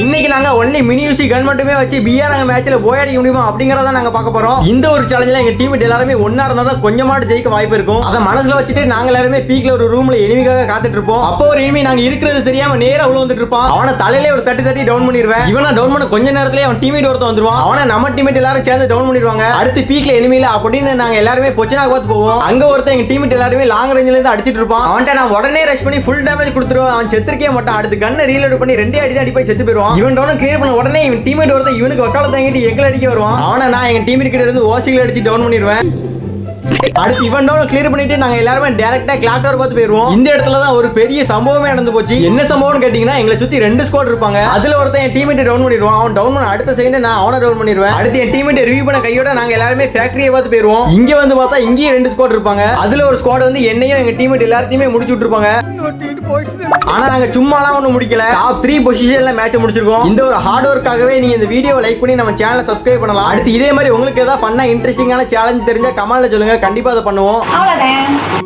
இன்னைக்கு நாங்க only mini UC கன் மட்டுமே வச்சு பிஆர் நாங்க மேட்ச்ல போய் அடிக்க முடியுமா அப்படிங்கறத நாங்க பார்க்க போறோம். இந்த ஒரு சேலஞ்சில எங்க டீம் எல்லாருமே ஒன்னா இருந்தா தான் கொஞ்சமாட்டு ஜெயிக்க வாய்ப்பு இருக்கும். அதை மனசுல வச்சுட்டு நாங்க எல்லாருமே பீக்ல ஒரு ரூம்ல எனிமிக்காக காத்துட்டு இருப்போம். அப்போ ஒரு எனிமி நாங்க இருக்கிறது தெரியாம நேரா உள்ள வந்துட்டு இருப்பான். அவனை தலையிலே ஒரு தட்டி தட்டி டவுன் பண்ணிடுவேன் இவனை டவுன் பண்ண கொஞ்ச நேரத்திலே அவன் டீமேட் ஒருத்த வந்துருவான். அவனை நம்ம டீமேட் எல்லாரும் சேர்ந்து டவுன் பண்ணிடுவாங்க. அடுத்து பீக்ல எனிமில அப்படின்னு நாங்க எல்லாருமே பொச்சனாக பார்த்து போவோம். அங்க ஒருத்த எங்க டீமேட் எல்லாருமே லாங் ரேஞ்சில இருந்து அடிச்சிட்டு இருப்பான். அவன்கிட்ட நான் உடனே ரஷ் பண்ணி ஃபுல் டேமேஜ் கொடுத்துருவேன். அவன் செத்துருக்கே மாட்டான். அடுத்து கண்ணை ரீலோட் பண்ணி ரெண்டே அடி தான் அடி போய் செத்து போயிருவான் இவன் டவுன் கிளியர் பண்ண உடனே இவன் டீம்மேட் ஒருத்தன் இவனுக்கு வக்கால தாங்கிட்டு எங்களை அடிக்க வருவான். அவனை நான் எங்க டீமேட் கிட்ட இருந்து ஓசிகள் அடிச்சு டவுன் பண்ணிடுவேன். அடுத்து இவன் டவுன் கிளியர் பண்ணிட்டு நாங்க எல்லாருமே டேரக்டா கிளாக் டவர் பார்த்து போயிருவோம். இந்த இடத்துல தான் ஒரு பெரிய சம்பவமே நடந்து போச்சு. என்ன சம்பவம்னு கேட்டீங்கன்னா எங்களை சுத்தி ரெண்டு ஸ்குவாட் இருப்பாங்க. அதுல ஒருத்தன் என் டீமேட் டவுன் பண்ணிடுவான். அவன் டவுன் பண்ண அடுத்த செகண்ட் நான் அவனை டவுன் பண்ணிடுவேன். அடுத்து என் டீமேட் ரிவ்யூ பண்ண கையோட நாங்க எல்லாருமே ஃபேக்டரியை பார்த்து போயிருவோம். இங்க வந்து பார்த்தா இங்கேயும் ரெண்டு ஸ்குவாட் இருப்பாங்க. அதுல ஒரு ஸ்குவாட் வந்து என்னையும் எங்க டீமேட் எல்லாத்தையுமே முடிச்சு விட்டுருப்பாங்க. ஆனா நாங்க சும்மாலாம் ஒண்ணு முடிக்கல. டாப் த்ரீ பொசிஷன்ல மேட்ச் முடிச்சிருக்கோம். இந்த ஒரு ஹார்ட் ஒர்க்காகவே நீங்க இந்த வீடியோ லைக் பண்ணி நம்ம சேனலை சப்ஸ்கிரைப் பண்ணலாம். அடுத்து இதே மாதிரி உங்களுக்கு ஏதாவது பண்ணா இன்ட்ரெஸ்டிங்கான சேலஞ்ச் தெரிஞ்சா கமெண்ட்ல சொல்லுங்க. கண்டிப்பா அதை பண்ணுவோம். அவ்வளவுதான்.